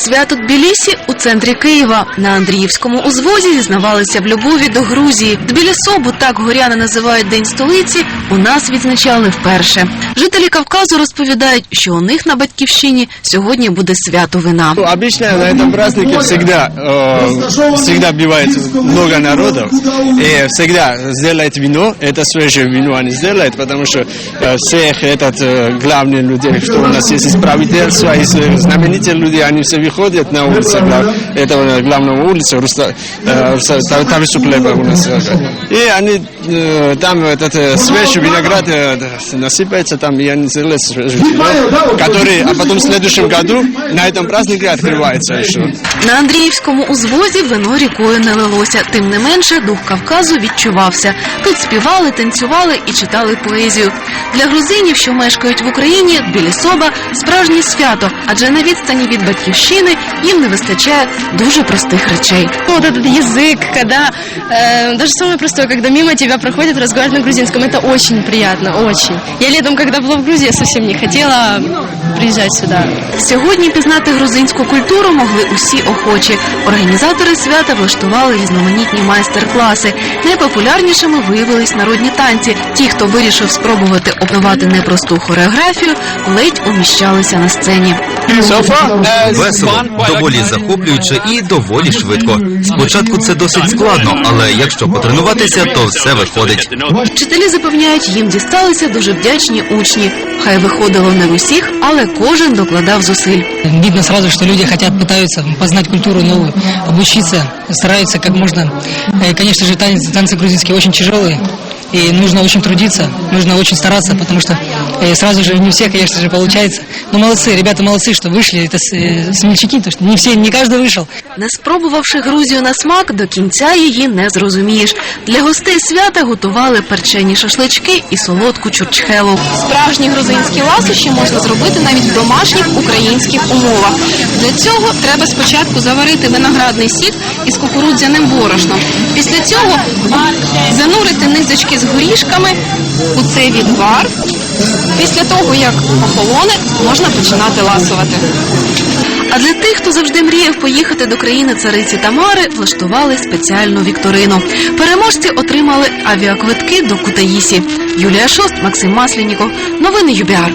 Свято Тбілісі у центрі Києва на Андріївському узвозі зізнавалися в любові до Грузії. Тбілісобу, так горяни називають День столиці, у нас відзначали вперше. Жителі Кавказу розповідають, що у них на батьківщині сьогодні буде свято вина. Ну, Обычно на этом празднике всегда, э, всегда бывает много народов, и всегда сделает вино, это свежее вино они сделают, потому что э, всех этот э, главные людей, что у нас есть из правительства, из э, знаменитых людей, они все выходят на улицу, глав- этого главного улицы, Руста, э, Руста- Та- Таврису Хлеба у нас. э, И они э, там этот э, свежий виноград э, насыпается там, и они делают свежее вино, который, а потом в следующем году на этом празднике открывается еще. На Андріївському узвозі вино рікою не лилося. Тим не менше, дух Кавказу відчувався. Тут співали, танцювали і читали поезію. Для грузинів, що мешкають в Україні, Білісоба справжнє свято, адже на відстані від батьківщини їм не вистачає дуже простих речей. Вот этот язык, когда э, даже самое простое, когда мимо тебя проходит разговаривать на грузинском, это очень приятно, очень. Я летом, когда была в Грузии, я совсем не хотела приезжать сюда. Сьогодні пізнати грузинську культуру могли усі охочі. Організатори свята влаштували різноманітні майстер-класи. Найпопулярнішими виявились народні танці. Ті, хто вирішив спробувати опанувати непросту хореографію, ледь уміщалися на сцені. So far, uh, Весело, доволі захоплююче і доволі швидко. Спочатку це досить складно, але якщо потренуватися, то все виходить. Вчителі запевняють, їм дісталися дуже вдячні учні. Хай виходило не в усіх, але кожен докладав зусиль. Видно сразу, что люди хотят, пытаются познать культуру новую, обучиться, стараются как можно. Э, Конечно же, танец, танцы грузинские очень тяжелые, и нужно очень трудиться, нужно очень стараться, потому что э, сразу же не у всех, конечно же, получается. Но молодцы, ребята молодцы, что вышли, это с- э, смельчаки, то что не все, не каждый вышел. Не спробувавши Грузію на смак, до кінця її не зрозумієш. Для гостей свята готували перчені шашлички і солодку чурчхелу. Справжні грузинські ласощі можна зробити навіть в домашніх українських умовах. Для цього треба спочатку заварити виноградний сік із кукурудзяним борошном. Після цього занурити низочки з горішками у цей відвар. Після того, як охолоне, можна починати ласувати. А для тих, хто завжди мріяв поїхати до країни цариці Тамари, влаштували спеціальну вікторину. Переможці отримали авіаквитки до Кутаїсі. Юлія Шост, Максим Маслініков. Новини ЮБІАР.